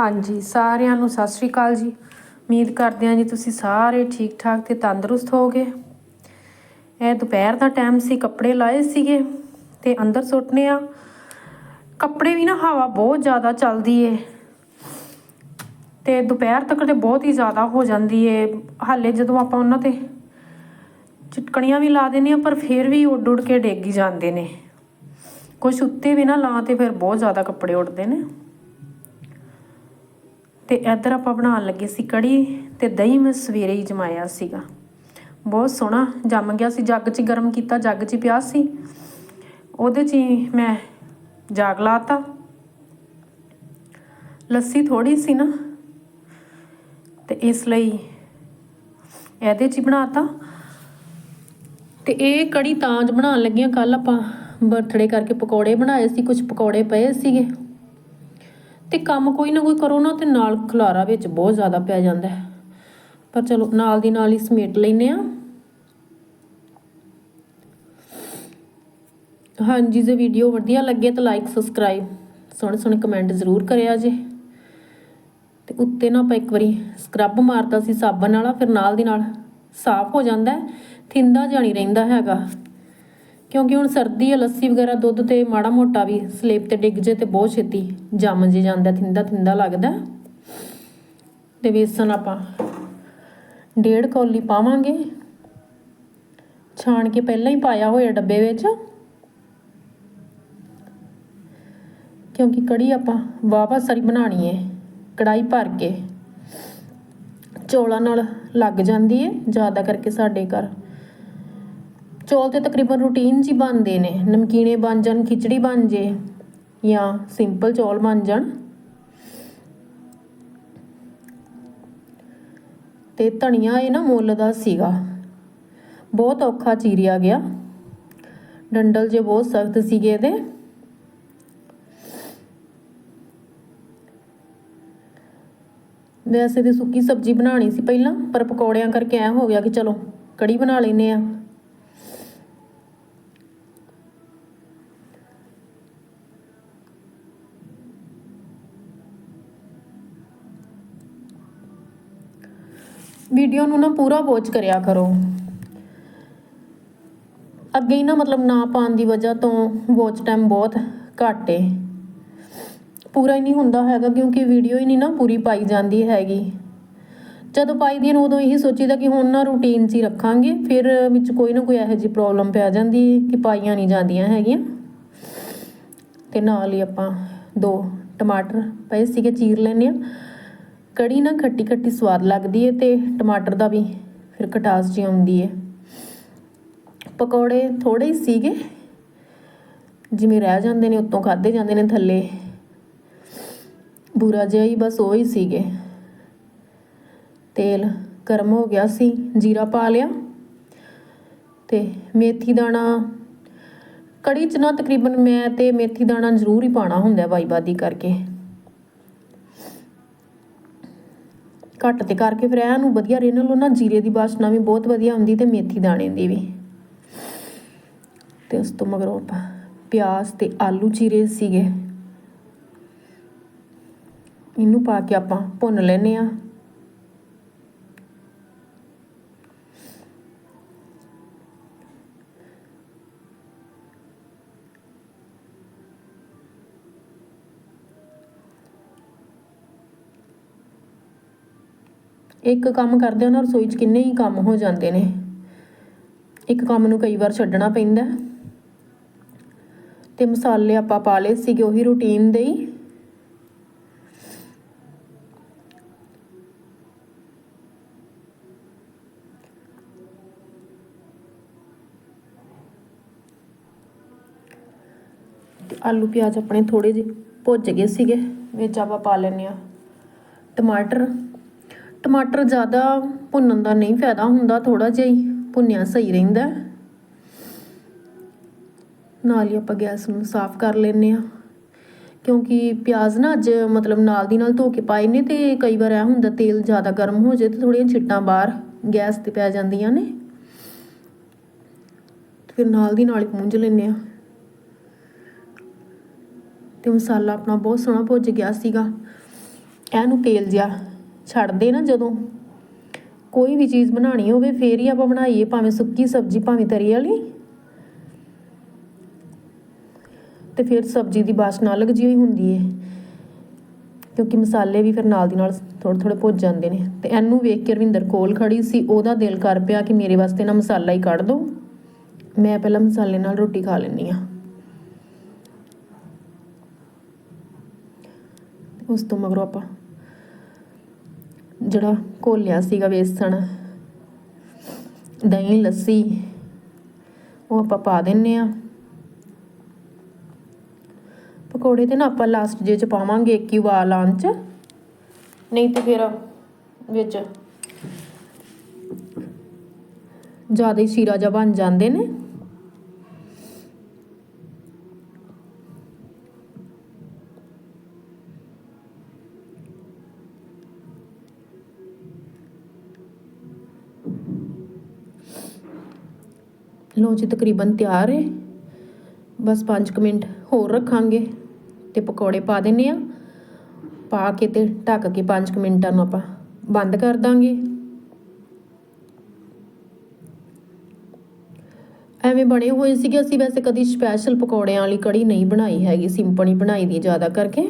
ਹਾਂਜੀ, ਸਾਰਿਆਂ ਨੂੰ ਸਤਿ ਸ਼੍ਰੀ ਅਕਾਲ ਜੀ। ਉਮੀਦ ਕਰਦੇ ਹਾਂ ਜੀ ਤੁਸੀਂ ਸਾਰੇ ਠੀਕ ਠਾਕ ਤੇ ਤੰਦਰੁਸਤ ਹੋਗੇ ਇਹ ਦੁਪਹਿਰ ਦਾ ਟਾਈਮ ਸੀ, ਕੱਪੜੇ ਲਾਏ ਸੀਗੇ ਤੇ ਅੰਦਰ ਸੁੱਟਨੇ ਆ। ਕੱਪੜੇ ਵੀ ਨਾ ਹਵਾ ਬਹੁਤ ਜ਼ਿਆਦਾ ਚੱਲਦੀ ਏ। ਤੇ ਦੁਪਹਿਰ ਤੱਕ ਤੇ ਬਹੁਤ ਹੀ ਜ਼ਿਆਦਾ ਹੋ ਜਾਂਦੀ ਏ। ਹਾਲੇ ਜਦੋਂ ਆਪਾਂ ਉਹਨਾਂ ਤੇ ਚਿਟਕਣੀਆਂ ਵੀ ਲਾ ਦਿੰਦੇ ਆ ਪਰ ਫਿਰ ਵੀ ਉੱਡ ਉੱਡ ਕੇ ਡਿੱਗ ਜਾਂਦੇ ਨੇ। ਕੁਛ ਉੱਤੇ ਵੀ ਨਾ ਲਾ ਤੇ ਫਿਰ ਬਹੁਤ ਜ਼ਿਆਦਾ ਕੱਪੜੇ ਉੱਡਦੇ ਨੇ। ਤੇ ਇੱਧਰ ਆਪਾਂ ਬਣਾਉਣ ਲੱਗੇ ਸੀ ਕੜੀ ਤੇ ਦਹੀਂ ਮੈਂ ਸਵੇਰੇ ਹੀ ਜਮਾਇਆ ਸੀਗਾ। ਬਹੁਤ ਸੋਹਣਾ ਜੰਮ ਗਿਆ ਸੀ, ਜੱਗ 'ਚ ਗਰਮ ਕੀਤਾ, ਜੱਗ 'ਚ ਪਿਆ ਸੀ। ਉਹਦੇ 'ਚ ਹੀ ਮੈਂ ਜਾਗ ਲਾਤਾ। ਲੱਸੀ ਥੋੜੀ ਸੀ ਨਾ, ਤੇ ਇਸ ਲਈ ਇਹਦੇ 'ਚ ਹੀ ਬਣਾਤਾ। ਤੇ ਇਹ ਕੜੀ ਤਾਂ ਜ ਬਣਾਉਣ ਲੱਗੀਆਂ ਕੱਲ ਆਪਾਂ ਬਰਥਡੇ ਕਰਕੇ ਪਕੌੜੇ ਬਣਾਏ ਸੀ ਕੁਝ ਪਕੌੜੇ ਪਏ ਸੀਗੇ। ਤੇ ਕੰਮ ਕੋਈ ਨਾ ਕੋਈ ਕਰੋ ਨਾ, ਤੇ ਨਾਲ ਖਲਾਰਾ ਵਿੱਚ ਬਹੁਤ ਜ਼ਿਆਦਾ ਪੈ ਜਾਂਦਾ ਹੈ। ਪਰ ਚਲੋ, ਨਾਲ ਦੀ ਨਾਲ ਹੀ ਸਮੇਟ ਲੈਨੇ ਆ ਹਾਂਜੀ, ਜੇ ਵੀਡੀਓ ਵਧੀਆ ਲੱਗੇ ਤਾਂ ਲਾਈਕ ਸਬਸਕ੍ਰਾਈਬ ਸੋਹਣੇ ਸੋਹਣੇ ਕਮੈਂਟ ਜ਼ਰੂਰ ਕਰਿਆ ਜੇ। ਤੇ ਉੱਤੇ ਨਾ ਆਪਾਂ ਇੱਕ ਵਾਰੀ ਸਕਰਬ ਮਾਰਤਾ ਸੀ ਸਾਬਣ ਵਾਲਾ, ਫਿਰ ਨਾਲ ਦੀ ਨਾਲ ਸਾਫ਼ ਹੋ ਜਾਂਦਾ ਹੈ, ਥਿੰਦਾ ਜਾਣੀ ਰਹਿੰਦਾ ਹੈਗਾ। ਕਿਉਂਕਿ ਹੁਣ ਸਰਦੀ ਹੈ ਲੱਸੀ ਵਗੈਰਾ, ਦੁੱਧ ਤੇ ਮਾੜਾ ਮੋਟਾ ਵੀ ਸਲੇਬ ਤੇ ਡਿੱਗ ਜੇ ਤੇ ਬਹੁਤ ਛੇਤੀ ਜੰਮ ਜੇ ਜਾਂਦਾ, ਥਿੰਦਾ ਥਿੰਦਾ ਲੱਗਦਾ। ਤੇ ਵੇਸਣ ਆਪਾਂ ਡੇਢ ਕੌਲੀ ਪਾਵਾਂਗੇ। ਛਾਣ ਕੇ ਪਹਿਲਾਂ ਹੀ ਪਾਇਆ ਹੋਇਆ ਡੱਬੇ ਵਿੱਚ। ਕਿਉਂਕਿ ਕੜੀ ਆਪਾਂ ਵਾਵਾ ਸਾਰੀ ਬਣਾਣੀ ਹੈ ਕੜਾਈ ਭਰ ਕੇ। ਚੌਲਾਂ ਨਾਲ ਲੱਗ ਜਾਂਦੀ ਹੈ ਜ਼ਿਆਦਾ ਕਰਕੇ ਸਾਡੇ ਘਰ ਚੌਲ ਤੇ ਤਕਰੀਬਨ ਰੂਟੀਨ 'ਚ ਹੀ ਬਣਦੇ ਨੇ। ਨਮਕੀਨੇ ਬਣ ਜਾਣ, ਖਿਚੜੀ ਬਣ ਜੇ ਜਾਂ ਸਿੰਪਲ ਚੌਲ ਬਣ ਜਾਣ। ਤੇ ਧਨੀਆ ਇਹ ਨਾ ਮੁੱਲ ਦਾ ਸੀਗਾ। ਬਹੁਤ ਔਖਾ ਚੀਰਿਆ ਗਿਆ। ਡੰਡਲ ਜੇ ਬਹੁਤ ਸਖਤ ਸੀਗੇ ਇਹਦੇ। ਵੈਸੇ ਤੇ ਸੁੱਕੀ ਸਬਜ਼ੀ ਬਣਾਣੀ ਸੀ ਪਹਿਲਾਂ, ਪਰ ਪਕੌੜਿਆਂ ਕਰਕੇ ਐ ਹੋ ਗਿਆ ਕਿ ਚਲੋ ਕੜੀ ਬਣਾ ਲੈਨੇ ਆ। ਵੀਡੀਓ ਨੂੰ ਨਾ ਪੂਰਾ ਵਾਚ ਕਰਿਆ ਕਰੋ। ਅੱਗੇ ਹੀ ਨਾ ਮਤਲਬ ਨਾ ਪਾਉਣ ਦੀ ਵਜ੍ਹਾ ਤੋਂ ਵਾਚ ਟਾਈਮ ਬਹੁਤ ਘੱਟ ਏ। ਪੂਰਾ ਹੀ ਨਹੀਂ ਹੁੰਦਾ ਹੈਗਾ ਕਿਉਂਕਿ ਵੀਡੀਓ ਹੀ ਨਹੀਂ ਨਾ ਪੂਰੀ ਪਾਈ ਜਾਂਦੀ ਹੈਗੀ। ਜਦੋਂ ਪਾਈ ਦੀ ਨੂੰ, ਉਦੋਂ ਇਹੀ ਸੋਚੀਦਾ ਕਿ ਹੁਣ ਨਾ ਰੂਟੀਨ 'ਚ ਹੀ ਰੱਖਾਂਗੇ, ਫਿਰ ਵਿੱਚ ਕੋਈ ਨਾ ਕੋਈ ਇਹੋ ਜਿਹੀ ਪ੍ਰੋਬਲਮ ਪੈ ਜਾਂਦੀ ਕਿ ਪਾਈਆਂ ਨਹੀਂ ਜਾਂਦੀਆਂ ਹੈਗੀਆਂ। ਤੇ ਨਾਲ ਹੀ ਆਪਾਂ ਦੋ ਟਮਾਟਰ ਪਏ ਸੀਗੇ, ਚੀਰ ਲੈਨੇ ਆ ਕੜੀ ਨਾ ਖੱਟੀ ਖੱਟੀ ਸਵਾਦ ਲੱਗਦੀ ਹੈ ਤੇ ਟਮਾਟਰ ਦਾ ਵੀ ਫਿਰ ਖਟਾਸ ਜੀ ਆਉਂਦੀ ਹੈ ਪਕੌੜੇ ਥੋੜੇ ਹੀ ਸੀਗੇ, ਜਿਵੇਂ ਰਹਿ ਜਾਂਦੇ ਨੇ, ਉੱਤੋਂ ਖਾਦੇ ਜਾਂਦੇ ਨੇ ਥੱਲੇ। ਬੁਰਾ ਜਿਹਾ ਹੀ ਬਸ ਉਹ ਹੀ ਸੀਗੇ। ਤੇਲ ਗਰਮ ਹੋ ਗਿਆ ਸੀ, ਜੀਰਾ ਪਾ ਲਿਆ ਤੇ ਮੇਥੀ ਦਾਣਾ। ਕੜੀ ਚ ਨਾ ਤਕਰੀਬਨ ਮੈਂ ਤੇ ਮੇਥੀ ਦਾਣਾ ਜ਼ਰੂਰ ਹੀ ਪਾਣਾ ਹੁੰਦਾ ਵਾਈਬਾਦੀ ਕਰਕੇ। ਘੱਟ ਤੇ ਕਰਕੇ ਫਿਰ ਇਹਨੂੰ ਵਧੀਆ ਰਿੰਨ ਲਓ ਨਾ, ਜੀਰੇ ਦੀ ਬਾਸ਼ਨਾ ਵੀ ਬਹੁਤ ਵਧੀਆ ਹੁੰਦੀ ਤੇ ਮੇਥੀ ਦਾਣੇ ਦੀ ਵੀ। ਤੇ ਉਸ ਤੋਂ ਮਗਰੋਂ ਆਪਾਂ ਪਿਆਜ਼ ਤੇ ਆਲੂ ਚੀਰੇ ਸੀਗੇ। ਇਹਨੂੰ ਪਾ ਕੇ ਆਪਾਂ ਭੁੰਨ ਲੈਨੇ ਆ ਇੱਕ ਕੰਮ ਕਰਦੇ ਹੋ ਰਸੋਈ 'ਚ ਕਿੰਨੇ ਹੀ ਕੰਮ ਹੋ ਜਾਂਦੇ ਨੇ। ਇੱਕ ਕੰਮ ਨੂੰ ਕਈ ਵਾਰ ਛੱਡਣਾ ਪੈਂਦਾ। ਤੇ ਮਸਾਲੇ ਆਪਾਂ ਪਾ ਲਏ ਸੀਗੇ, ਉਹੀ ਰੂਟੀਨ ਦੇ ਹੀ। ਆਲੂ ਪਿਆਜ਼ ਆਪਣੇ ਥੋੜੇ ਜਿਹੇ ਭੁੱਜ ਗਏ ਸੀਗੇ, ਵਿੱਚ ਆਪਾਂ ਪਾ ਲੈਨੇ ਆ ਟਮਾਟਰ ਟਮਾਟਰ ਜ਼ਿਆਦਾ ਭੁੰਨਣ ਦਾ ਨਹੀਂ ਫਾਇਦਾ ਹੁੰਦਾ ਥੋੜਾ ਜਿਹਾ ਹੀ ਭੁੰਨਿਆ ਸਹੀ ਰਹਿੰਦਾ ਨਾਲ ਹੀ ਆਪਾਂ ਗੈਸ ਨੂੰ ਸਾਫ਼ ਕਰ ਲੈਨੇ ਆ ਕਿਉਂਕਿ ਪਿਆਜ਼ ਨਾ ਅੱਜ ਮਤਲਬ ਨਾਲ ਦੀ ਨਾਲ ਧੋ ਕੇ ਪਾਏ ਨੇ ਤੇ ਕਈ ਵਾਰ ਇਹ ਹੁੰਦਾ ਤੇਲ ਜ਼ਿਆਦਾ ਗਰਮ ਹੋ ਜਾਏ ਤੇ ਥੋੜੀਆਂ ਛਿੱਟਾਂ ਬਾਹਰ ਗੈਸ ਤੇ ਪੈ ਜਾਂਦੀਆਂ ਨੇ। ਫਿਰ ਨਾਲ ਦੀ ਨਾਲ ਹੀ ਪੂੰਝ ਲੈਨੇ ਆ ਤੇ ਮਸਾਲਾ ਆਪਣਾ ਬਹੁਤ ਸੋਹਣਾ ਭੁੱਜ ਗਿਆ ਸੀਗਾ। ਇਹਨੂੰ ਤੇਲ ਜਿਹਾ ਛੱਡਦੇ ਨਾ ਜਦੋਂ। ਕੋਈ ਵੀ ਚੀਜ਼ ਬਣਾਉਣੀ ਹੋਵੇ, ਫੇਰ ਹੀ ਆਪਾਂ ਬਣਾਈਏ, ਭਾਵੇਂ ਸੁੱਕੀ ਸਬਜ਼ੀ, ਭਾਵੇਂ ਤਰੀ ਵਾਲੀ। ਤੇ ਫਿਰ ਸਬਜ਼ੀ ਦੀ ਬਾਸ਼ਨਾ ਅਲੱਗ ਜਿਹੀ ਹੁੰਦੀ ਹੈ ਕਿਉਂਕਿ ਮਸਾਲੇ ਵੀ ਫਿਰ ਨਾਲ ਦੀ ਨਾਲ ਥੋੜੇ ਥੋੜੇ ਭੁੱਜ ਜਾਂਦੇ ਨੇ। ਤੇ ਇਹਨੂੰ ਵੇਖ ਕੇ ਰਵਿੰਦਰ ਕੋਲ ਖੜੀ ਸੀ। ਉਹਦਾ ਦਿਲ ਕਰ ਪਿਆ ਕਿ ਮੇਰੇ ਵਾਸਤੇ ਨਾ ਮਸਾਲਾ ਹੀ ਕੱਢ ਦੋ। ਮੈਂ ਪਹਿਲਾਂ ਮਸਾਲੇ ਨਾਲ ਰੋਟੀ ਖਾ ਲੈਂਦੀ ਆ ਉਸ ਤੋਂ ਮਗਰੋਂ ਆਪਾਂ ਜਿਹੜਾ ਘੋਲਿਆ ਸੀਗਾ ਵੇਸਣ, ਦਹੀਂ, ਲੱਸੀ, ਉਹ ਆਪਾਂ ਪਾ ਦਿੰਨੇ ਆ। ਪਕੌੜੇ ਤੇ ਨਾ ਆਪਾਂ ਲਾਸਟ ਜੇ ਚ ਪਾਵਾਂਗੇ ਇੱਕ ਹੀ ਵਾਲ ਆਉਣ ਚ, ਨਹੀਂ ਤੇ ਫਿਰ ਵਿੱਚ ਜ਼ਿਆਦਾ ਹੀ ਸ਼ੀਰਾ ਜਿਹਾ ਬਣ ਜਾਂਦੇ ਨੇ। ਲੋ ਜੀ, ਤਕਰੀਬਨ ਤਿਆਰ ਹੈ। ਬਸ 5 ਮਿੰਟ ਹੋਰ ਰੱਖਾਂਗੇ ਤੇ ਪਕੌੜੇ ਪਾ ਦਿੰਨੇ ਆ। ਪਾ ਕੇ ਤੇ ਢੱਕ ਕੇ 5 ਮਿੰਟਾਂ ਨੂੰ ਆਪਾਂ ਬੰਦ ਕਰ ਦਾਂਗੇ। ਐਵੇਂ ਬਣੇ ਹੋਏ ਸੀਗੇ, ਅਸੀਂ ਵੈਸੇ ਕਦੀ ਸਪੈਸ਼ਲ ਪਕੌੜਿਆਂ ਵਾਲੀ ਕੜੀ ਨਹੀਂ ਬਣਾਈ ਹੈਗੀ ਸਿੰਪਲ ਹੀ ਬਣਾਈ ਦੀ ਜ਼ਿਆਦਾ ਕਰਕੇ।